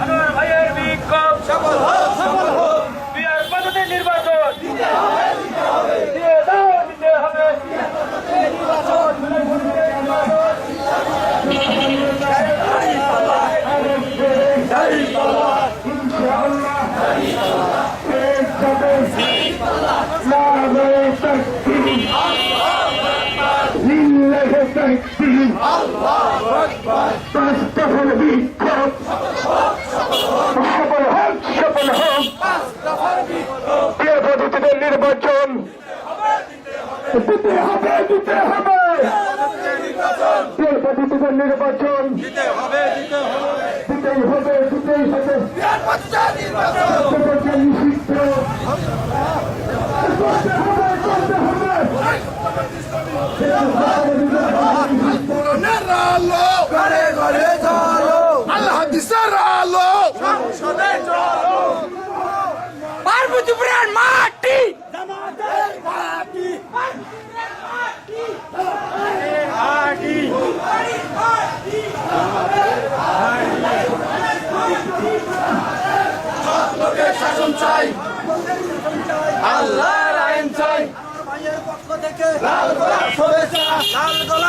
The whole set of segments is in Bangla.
আনোয়ার ভাইয়ের বিক্ষোভ সফল হোক সফল হোক বিয়ার পদ্ধতি নির্বাচন দিয়ে দাও দিতে হবে পাঁচটাফল বিক্ষোভ সফল হোক সফল হোক পদ্ধতিতে নির্বাচন দিতে হবে দিতে হবে কে পদ্ধতিতে নির্বাচন দিতেই হবে দিতেই হবে নিষিদ্ধ করতে হবে করতে হবে আলো ঘরে ঘরে চলো আল্লাহ দিশার আলো সংসদে চলো পার্বতীপুরের মাটি লোকের শাসন চাই আল্লাহর আইন চাই লাল গোলাপ শুভেচ্ছা লাল গোলাপ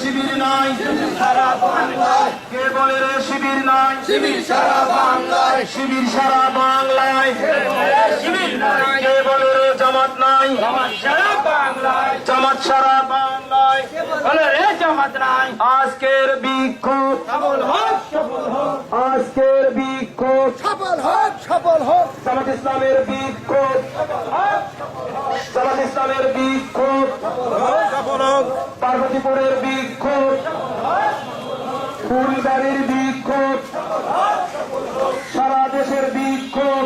শিবির নাই? সারা বাংলায়। কে বলে রে শিবির নাই শিবির সারা বাংলায়? শিবির সারা বাংলায়। শিবির নাই কে বলে রে জামাত নাই? জামাত সারা বাংলায়। জামাত সারা বাংলায় বলে রে জামাত নাই? আজকের বিক্ষোভ। সফল হোক সফল হোক আজকের বিক্ষোভ সফল হোক সফল হোক। জামাত ইসলামের বিক্ষোভ জামাত ইসলামের বিক্ষোভ সফল হোক। পার্বতীপুরের বিক্ষোভ ফুলবাড়ির বিক্ষোভ সারা দেশের বিক্ষোভ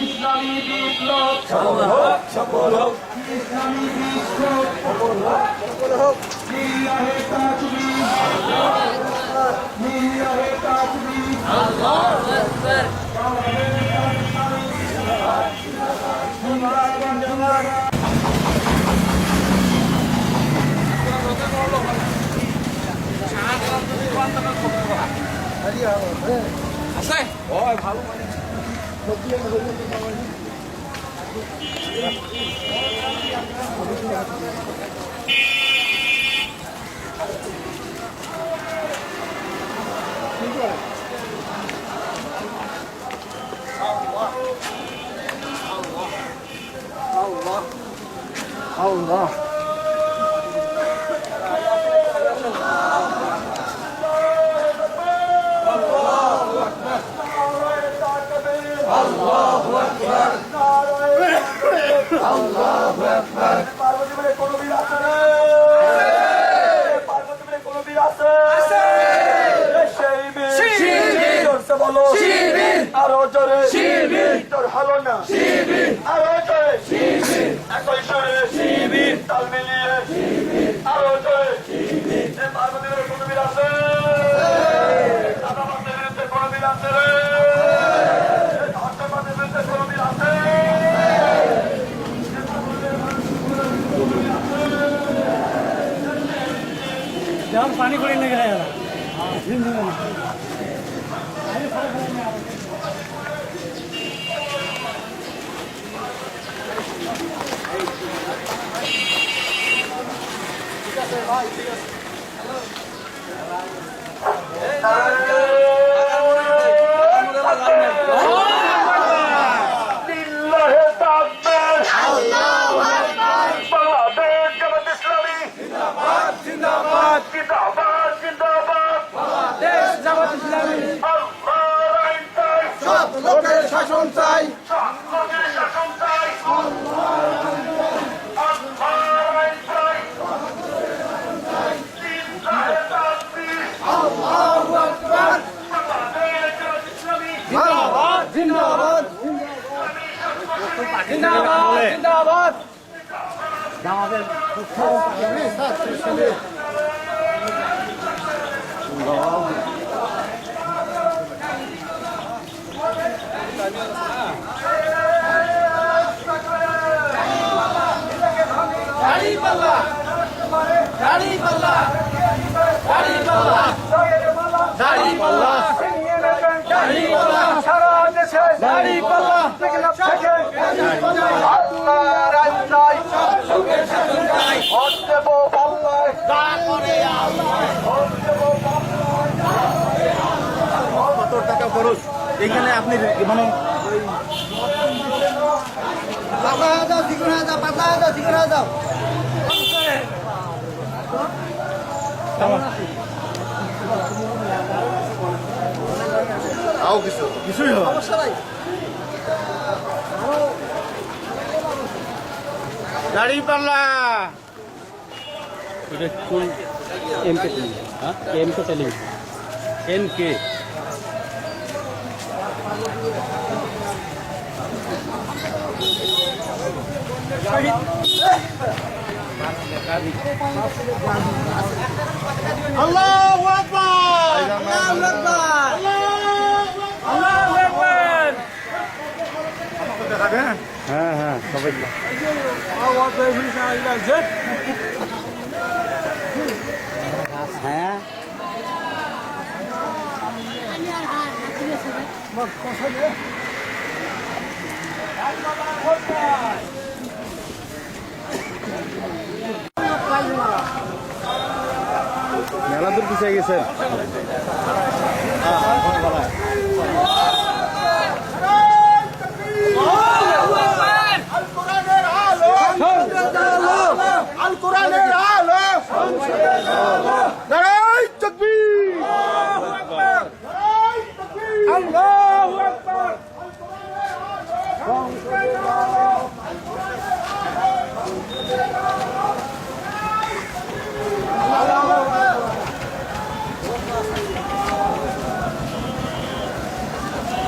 ইসলামী বিপ্লব। ইসলামী বিক্ষোভ মিলিয়াহে তাকবীর মিলিয়াহে তাকবীর Allah. যেমন পানি করে নিয়ে গেলে আল্লাহ জিন্দাবাদ জিন্দাবাদ বাংলাদেশ জামাত ইসলামী আল্লাহর আইন চাই সব লোকের শাসন চাই সব লোকের জিন্দাবাদ জিন্দাবাদ জিন্দাবাদ থেকে আল্লাহ রাজ্জাই ভোট দেব পাল্লায় খরচ এখানে আপনি মানে পাতা চিকনা পাতা চিকনা আও কিছু কিছুই পাল্লা। এটা কোন এম কে টেলিং হ্যাঁ? এম কে এন কে আল্লাহু আকবার! আল্লাহু আকবার! আল্লাহু আকবার! হ্যাঁ হ্যাঁ সবাই হ্যাঁ? মেলা দূর পিছিয়ে গেছেন